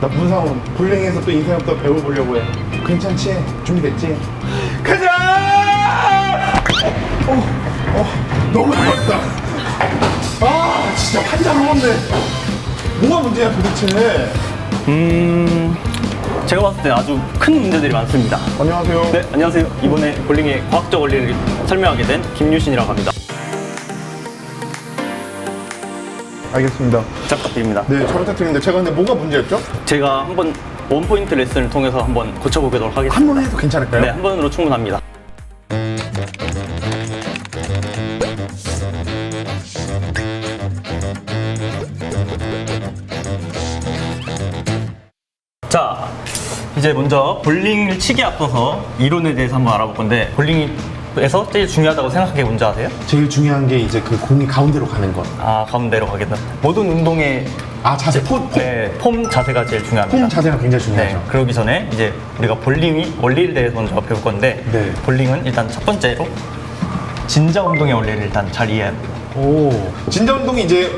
나 문상훈 볼링에서 또 인생부터 배워보려고 해 괜찮지? 준비됐지? 가자! 어, 어, 너무 좋았다 아 진짜 환장 먹었네 뭐가 문제야 도대체 음, 제가 봤을 때 아주 큰 문제들이 많습니다. 안녕하세요 네, 안녕하세요. 이번에 볼링의 과학적 원리를 설명하게 된 김유신이라고 합니다. 알겠습니다 잘 부탁드립니다. 네 잘 부탁드립니다 제가 근데 뭐가 문제였죠? 제가 한번 원포인트 레슨을 통해서 한번 고쳐보도록 하겠습니다. 한 번 해도 괜찮을까요? 네, 한 번으로 충분합니다. 자, 이제 먼저 볼링을 치기 앞서서 이론에 대해서 한번 알아볼 건데 볼링 에서 제일 중요하다고 생각한 게 뭔지 아세요? 제일 중요한 게 이제 그 공이 가운데로 가는 것. 아, 가운데로 가겠다. 모든 운동의 아 자세, 폼, 폼, 네, 폼 자세가 제일 중요합니다. 폼 자세가 굉장히 네, 중요하죠. 그러기 전에 이제 우리가 볼링이 원리에 대해서 먼저 배울 건데 네. 볼링은 일단 첫 번째로 진자 운동의 원리를 일단 잘 이해해야 돼요. 오, 진자 운동이 이제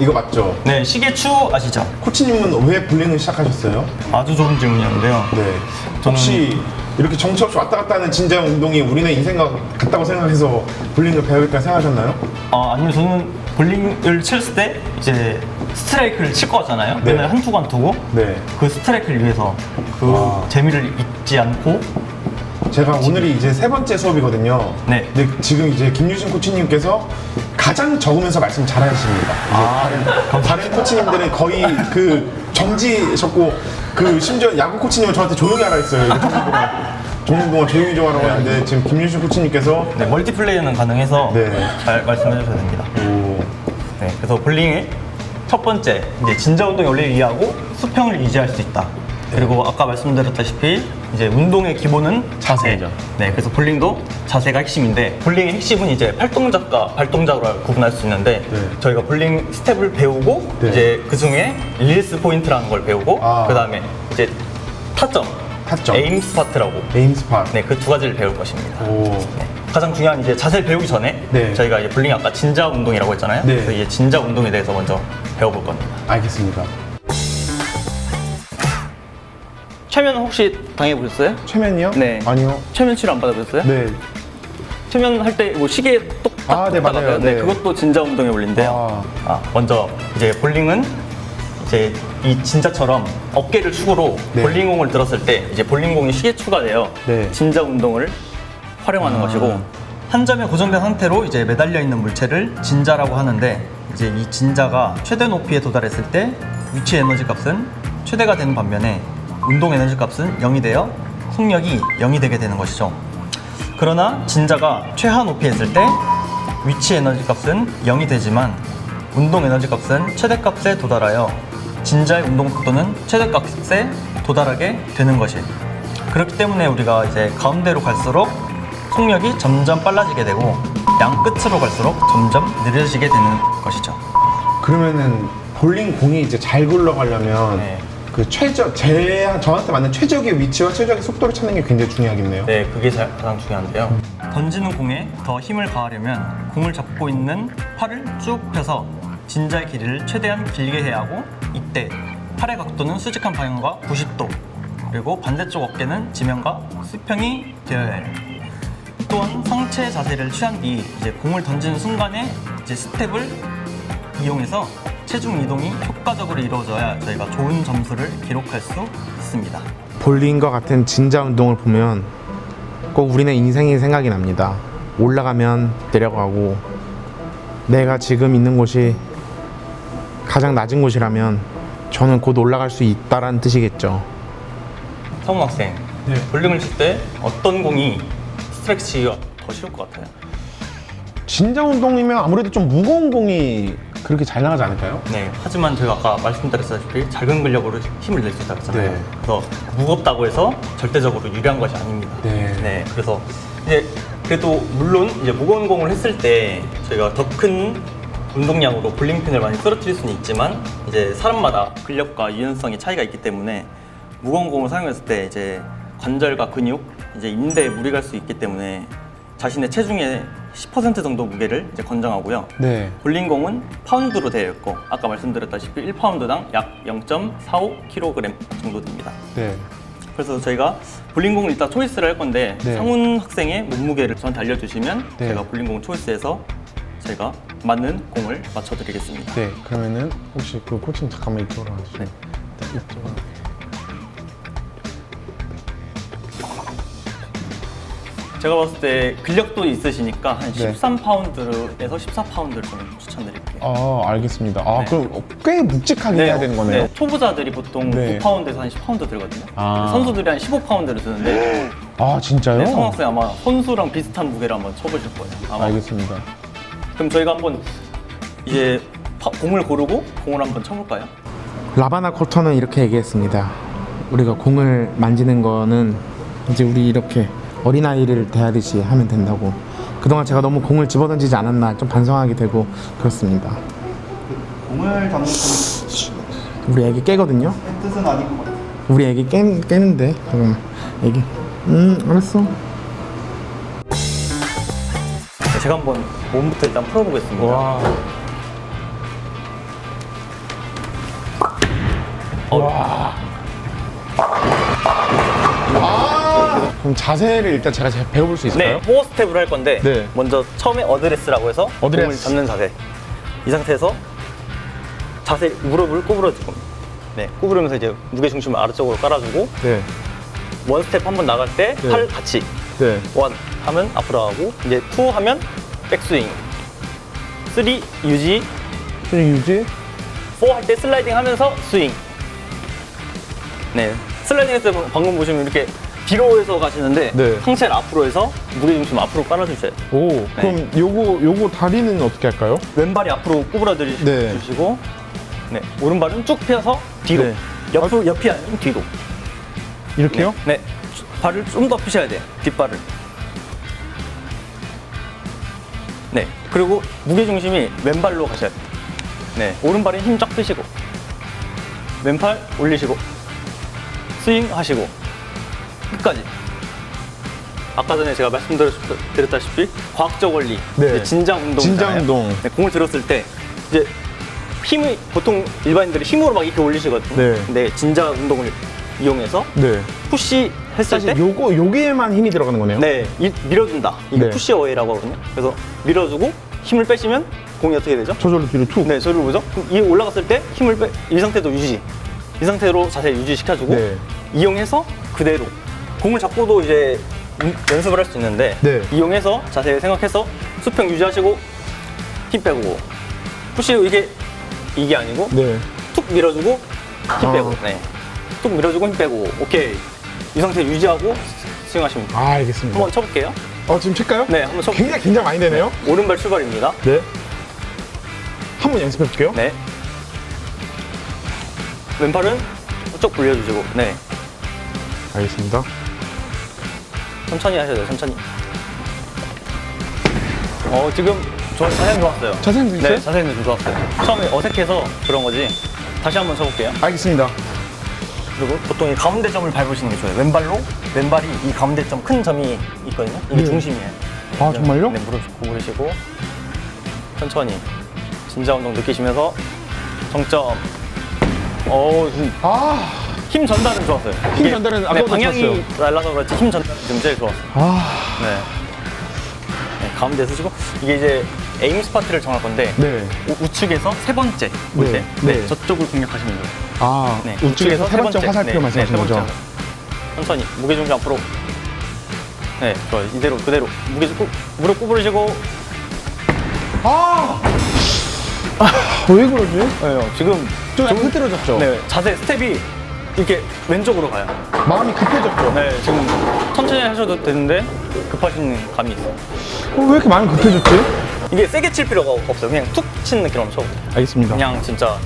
이거 맞죠? 네, 시계추 아시죠? 코치님은 왜 볼링을 시작하셨어요? 아주 좋은 질문이었는데요. 네. 혹시 이렇게 정처 없이 왔다 갔다 하는 진자 운동이 우리네 인생과 같다고 생각해서 볼링을 배우겠다 생각하셨나요? 아, 아니면 저는 볼링을 쳤을 때 이제 스트라이크를 칠 거잖아요. 네. 맨날 한 투간 두고 네. 그 스트라이크를 위해서 그 와. 재미를 잊지 않고 제가 오늘이 이제 세 번째 수업이거든요. 네. 근데 지금 이제 김유신 코치님께서 가장 적으면서 말씀 잘하십니다. 아, 다른, 다른 코치님들은 거의 그 정지셨고 그 심지어 야구 코치님은 저한테 조용히 하라 했어요. 동안 동안 조용히 좀 하라고 했는데 지금 김유신 코치님께서 네, 멀티플레이는 가능해서 네. 잘 말씀해 주셔야 됩니다. 오, 네, 그래서 볼링의 첫 번째 이제 진자 운동의 원리를 이해하고 수평을 유지할 수 있다. 그리고 아까 말씀드렸다시피 이제 운동의 기본은 자세. 자세죠. 네, 그래서 볼링도 자세가 핵심인데 볼링의 핵심은 이제 팔동작과 발동작으로 구분할 수 있는데 네. 저희가 볼링 스텝을 배우고 네. 이제 그 중에 릴리스 포인트라는 걸 배우고 아. 그 다음에 이제 타점, 타점. 에임 스파트라고 에임 스팟. 네, 그 두 가지를 배울 것입니다. 오, 네. 가장 중요한 이제 자세를 배우기 전에 네. 저희가 이제 볼링 아까 진자 운동이라고 했잖아요. 네. 그래서 이제 진자 운동에 대해서 먼저 배워볼 겁니다. 알겠습니다. 최면 혹시 당해보셨어요? 최면이요? 네. 아니요. 최면 치료 안 받아보셨어요? 네. 최면 할 때 뭐 시계 똑딱 아, 네, 맞아요. 네, 네. 그것도 진자 운동의 원리인데요. 아, 먼저 이제 볼링은 이제 이 진자처럼 어깨를 축으로 네. 볼링공을 들었을 때 이제 볼링공이 시계 추가 돼요. 네. 진자 운동을 활용하는 아. 것이고 한 점에 고정된 상태로 이제 매달려 있는 물체를 진자라고 하는데 이제 이 진자가 최대 높이에 도달했을 때 위치 에너지 값은 최대가 되는 반면에 운동 에너지 값은 0이 되어 속력이 0이 되게 되는 것이죠. 그러나 진자가 최하 높이에 있을 때 위치 에너지 값은 0이 되지만 운동 에너지 값은 최대값에 도달하여 진자의 운동 속도는 최대값에 도달하게 되는 것이 그렇기 때문에 우리가 이제 가운데로 갈수록 속력이 점점 빨라지게 되고 양 끝으로 갈수록 점점 느려지게 되는 것이죠. 그러면은 볼링 공이 이제 잘 굴러가려면 네. 그 최적 제 저한테 맞는 최적의 위치와 최적의 속도를 찾는 게 굉장히 중요하겠네요. 네, 그게 자- 가장 중요한데요. 던지는 공에 더 힘을 가하려면 공을 잡고 있는 팔을 쭉 펴서 진자의 길이를 최대한 길게 해야 하고 이때 팔의 각도는 수직한 방향과 90도 그리고 반대쪽 어깨는 지면과 수평이 되어야 해요. 또한 상체 자세를 취한 뒤 이제 공을 던지는 순간에 이제 스텝을 이용해서 체중 이동이 효과적으로 이루어져야 저희가 좋은 점수를 기록할 수 있습니다. 볼링과 같은 진자 운동을 보면 꼭 우리네 인생이 생각이 납니다. 올라가면 내려가고 내가 지금 있는 곳이 가장 낮은 곳이라면 저는 곧 올라갈 수 있다라는 뜻이겠죠. 성우 학생, 네. 볼링을 칠 때 어떤 공이 스트라이크 치기가 더 쉬울 것 같아요? 진자 운동이면 아무래도 좀 무거운 공이 그렇게 잘 나가지 않을까요? 네. 하지만 저희가 아까 말씀드렸다시피 작은 근력으로 힘을 낼 수 있다고 했잖아요. 네. 그래서 무겁다고 해서 절대적으로 유리한 것이 아닙니다. 네. 그래서 이제 그래도 물론 이제 무거운 공을 했을 때 저희가 더 큰 운동량으로 볼링핀을 많이 쓰러뜨릴 수는 있지만 이제 사람마다 근력과 유연성의 차이가 있기 때문에 무거운 공을 사용했을 때 이제 관절과 근육, 이제 인대에 무리 갈수 있기 때문에 자신의 체중에 10% 정도 무게를 이제 권장하고요. 네. 볼링공은 파운드로 되어 있고 아까 말씀드렸다시피 1파운드당 약 0.45kg 정도 됩니다. 네. 그래서 저희가 볼링공을 이따 초이스를 할 건데 네. 상훈 학생의 몸무게를 저한테 알려주시면 네. 제가 볼링공 초이스해서 제가 맞는 공을 맞춰드리겠습니다. 네. 그러면은 혹시 그 코치님 잠깐만 이쪽으로 와주세요. 네. 일단 이쪽으로. 제가 봤을 때 근력도 있으시니까 한 네. 13파운드에서 14파운드를 좀 추천드릴게요. 아 알겠습니다. 아 네. 그럼 꽤 묵직하게 해야 되는 거네요. 네, 초보자들이 보통 네. 9파운드에서 한 10파운드 들거든요. 아. 선수들이 한 15파운드를 드는데 아 진짜요? 네, 성학생 아마 선수랑 비슷한 무게를 한번 쳐보실 거예요. 아마. 알겠습니다. 그럼 저희가 한번 이제 파- 공을 고르고 공을 한번 쳐볼까요? 라바나 코터는 이렇게 얘기했습니다. 우리가 공을 만지는 거는 이제 우리 이렇게 어린아이를 대하듯이 하면 된다고. 그동안 제가 너무 공을 집어던지지 않았나 좀 반성하게 되고 그렇습니다. 공을 잡는 건 우리 애기 깨거든요. 뜻은 아닌 것 같아요. 우리 애기 깨, 깨는데 잠깐만 애기 음 알았어 제가 한번 몸부터 일단 풀어보겠습니다. 와. 와. 그럼 자세를 일단 제가 잘 배워볼 수 있을까요? 네, 포어 스텝을 할 건데 네. 먼저 처음에 어드레스라고 해서 어드레스. 공을 잡는 자세. 이 상태에서 자세 무릎을 구부러줄 겁니다. 네, 구부르면서 이제 무게 중심을 아래쪽으로 깔아주고 네. 원 스텝 한 번 나갈 때 네. 팔 같이 네. 원 하면 앞으로 가고 이제 투 하면 백스윙, 쓰리 유지, 스윙 유지. 포 할 때 슬라이딩 하면서 스윙. 네, 슬라이딩 했을 때 방금 보시면 이렇게 뒤로 해서 가시는데 네. 상체를 앞으로 해서 무게 중심 앞으로 깔아주셔야 돼요. 오. 그럼 요거 요거 다리는 어떻게 할까요? 왼발이 앞으로 구부러뜨리시고 네. 네. 오른발은 쭉 펴서 뒤로 네. 옆으로 옆이 아닌 뒤로 이렇게요? 네, 네. 발을 좀 더 펴셔야 돼 뒷발을 네 그리고 무게 중심이 왼발로 가셔야 돼요 네 오른발은 힘쫙 빼시고 왼팔 올리시고 스윙 하시고 끝까지 아까 전에 제가 말씀드렸다시피 과학적 원리 네. 이제 진장 운동 진장 운동. 네, 공을 들었을 때 이제 힘을 보통 일반인들이 힘으로 막 이렇게 올리시거든요. 네. 근데 진장 운동을 이용해서 네. 푸시 했을 사실 때 요거 요게만 힘이 들어가는 거네요. 네, 이- 밀어준다. 이게 네. 푸시 어웨이라고 하거든요. 그래서 밀어주고 힘을 빼시면 공이 어떻게 되죠? 저절로 뒤로 툭. 네, 저를 보죠. 그럼 이 올라갔을 때 힘을 빼, 이 상태도 유지. 이 상태로 자세 유지시켜주고 네. 이용해서 그대로 공을 잡고도 이제 운- 연습을 할 수 있는데 네. 이용해서 자세 생각해서 수평 유지하시고 힘 빼고 푸시 이게 이게 아니고 네. 툭 밀어주고 힘 아. 빼고 네. 툭 밀어주고 힘 빼고 오케이 이 상태 유지하고 스윙하시면 돼요. 아, 알겠습니다. 한번 쳐볼게요. 어, 지금 칠까요? 네, 한번 쳐볼게요. 굉장히 긴장 많이 되네요. 오른발 출발입니다. 네. 한번 연습해 볼게요. 네. 왼팔은 쭉 돌려주시고, 네. 알겠습니다. 천천히 하셔야 돼요, 천천히. 어, 지금 좋아, 자세는 좋았어요. 자세는 됐어요? 네, 자세는 좀 좋았어요. 처음에 어색해서 그런 거지. 다시 한번 쳐볼게요. 알겠습니다. 그리고 보통 이 가운데 점을 밟으시는 게 좋아요. 왼발로 왼발이 이 가운데 점 큰 점이 있거든요. 이게 네. 중심이에요. 아, 정말요? 네, 무릎 구부리시고 천천히 진자 운동 느끼시면서 정점. 어, 지금 아, 힘 전달은 좋았어요. 힘 이게, 전달은 네, 아까보다 방향이 좋았어요. 날라서 그렇지 힘 전달은 지금 제일 좋았어요. 아, 네. 네, 가운데 쓰시고 이게 이제 에임 스파트를 정할 건데 네. 우, 우측에서 세 번째 볼 네, 때 네. 네, 저쪽을 공략하시면 돼요. 아, 네, 우측에서 세 번째 화살표 네, 말씀하시는 네, 세 거죠? 번째. 천천히 무게 중심 앞으로. 네, 좋아요. 이대로 그대로 무게 꾸, 무릎 구부리시고. 아, 아, 왜 그러지? 네, 지금 좀 약간 흐트러졌죠? 네, 자세 스텝이 이렇게 왼쪽으로 가요. 마음이 급해졌죠? 네, 지금 천천히 하셔도 되는데 급하신 감이 있어요. 어, 왜 이렇게 마음이 급해졌지? 이게 세게 칠 필요가 없어요. 그냥 툭 치는 느낌으로 쳐보세요. 알겠습니다. 그냥 진짜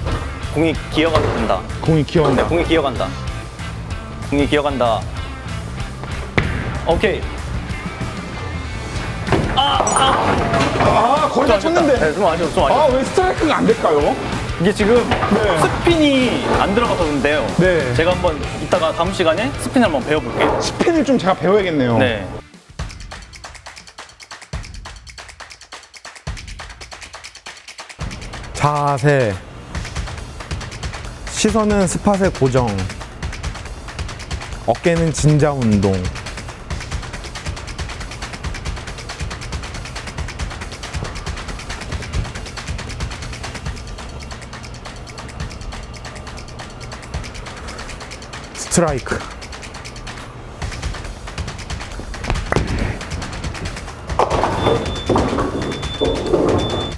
공이 기어가도 된다. 공이 네, 귀여운다. 공이 기어간다. 공이 기어간다. 오케이. 아, 거의 다 쳤는데. 네, 좀 아쉬워, 좀 아쉬워. 아, 왜 스트라이크가 안 될까요? 이게 지금 네. 스핀이 안 들어가서 그런데요. 네. 제가 한번 이따가 다음 시간에 스핀을 한번 배워볼게요. 스핀을 좀 제가 배워야겠네요. 네. 자세. 시선은 스팟의 고정. 어깨는 진자 운동. 스트라이크